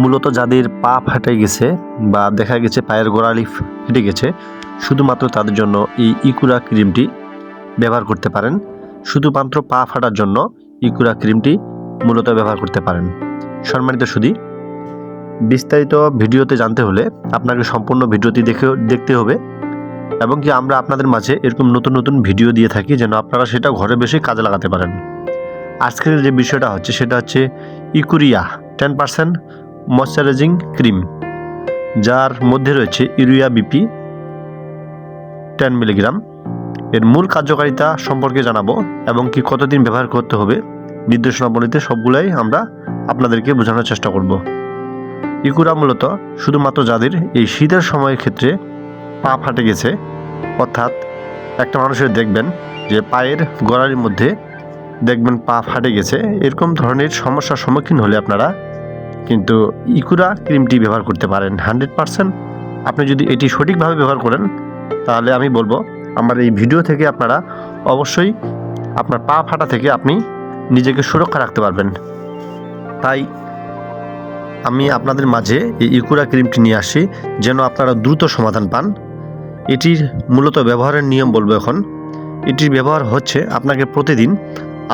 মূলত যাদের পা ফাটে গেছে বা দেখা গেছে পায়ের গোড়ালি ফেটে গেছে, শুধুমাত্র তাদের জন্য এই ইকুরা ক্রিমটি ব্যবহার করতে পারেন। শুধুমাত্র পা ফাটার জন্য ইকুরা ক্রিমটি মূলত ব্যবহার করতে পারেন। সম্মানিত সুদী বিস্তারিত ভিডিওতে জানতে হলে আপনাকে সম্পূর্ণ ভিডিওটি দেখে দেখতে হবে এবং কি আমরা আপনাদের মাঝে এরকম নতুন নতুন ভিডিও দিয়ে থাকি যেন আপনারা সেটা ঘরে বসে কাজে লাগাতে পারেন। আজকের যে বিষয়টা হচ্ছে, সেটা হচ্ছে ইকুরিয়া, টেন পার্সেন্ট ময়শ্চারাইজিং ক্রিম, যার মধ্যে রয়েছে ইউরিয়া বিপি টেন মিলিগ্রাম। এর মূল কার্যকারিতা সম্পর্কে জানাব এবং কি কতদিন ব্যবহার করতে হবে নির্দেশনাবলীতে সবগুলাই আমরা আপনাদেরকে বোঝানোর চেষ্টা করব। ইকুরা মূলত শুধুমাত্র যাদের এই শীতের সময়ের ক্ষেত্রে পা ফাটে গেছে, অর্থাৎ একটা মানুষের দেখবেন যে পায়ের গড়ালির মধ্যে দেখবেন পা ফাটে গেছে, এরকম ধরনের সমস্যার সম্মুখীন হলে আপনারা কিন্তু ইকুরা ক্রিমটি ব্যবহার করতে পারেন। হান্ড্রেড পারসেন্ট আপনি যদি এটি সঠিকভাবে ব্যবহার করেন, তাহলে আমি বলব আমার এই ভিডিও থেকে আপনারা অবশ্যই আপনার পা ফাটা থেকে আপনি নিজেকে সুরক্ষা রাখতে পারবেন। তাই আমি আপনাদের মাঝে এই ইকুরা ক্রিমটি নিয়ে আসি, যেন আপনারা দ্রুত সমাধান পান। এটির মূলত ব্যবহারের নিয়ম বলব এখন। এটির ব্যবহার হচ্ছে আপনাকে প্রতিদিন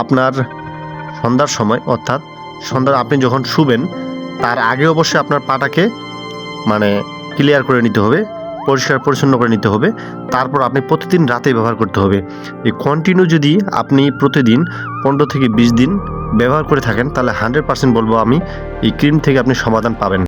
আপনার সন্ধ্যার সময়, অর্থাৎ সন্ধ্যার আপনি যখন শুবেন তার আগে অবশ্যই আপনার পাটাকে মানে ক্লিয়ার করে নিতে হবে, পরিষ্কার পরিচ্ছন্ন করে নিতে হবে। তারপর আপনি প্রতিদিন রাতে ব্যবহার করতে হবে। এই কন্টিনিউ যদি আপনি প্রতিদিন পনেরো থেকে বিশ দিন ব্যবহার করে থাকেন, তাহলে হান্ড্রেড পার্সেন্ট বলব আমি এই ক্রিম থেকে আপনি সমাধান পাবেন।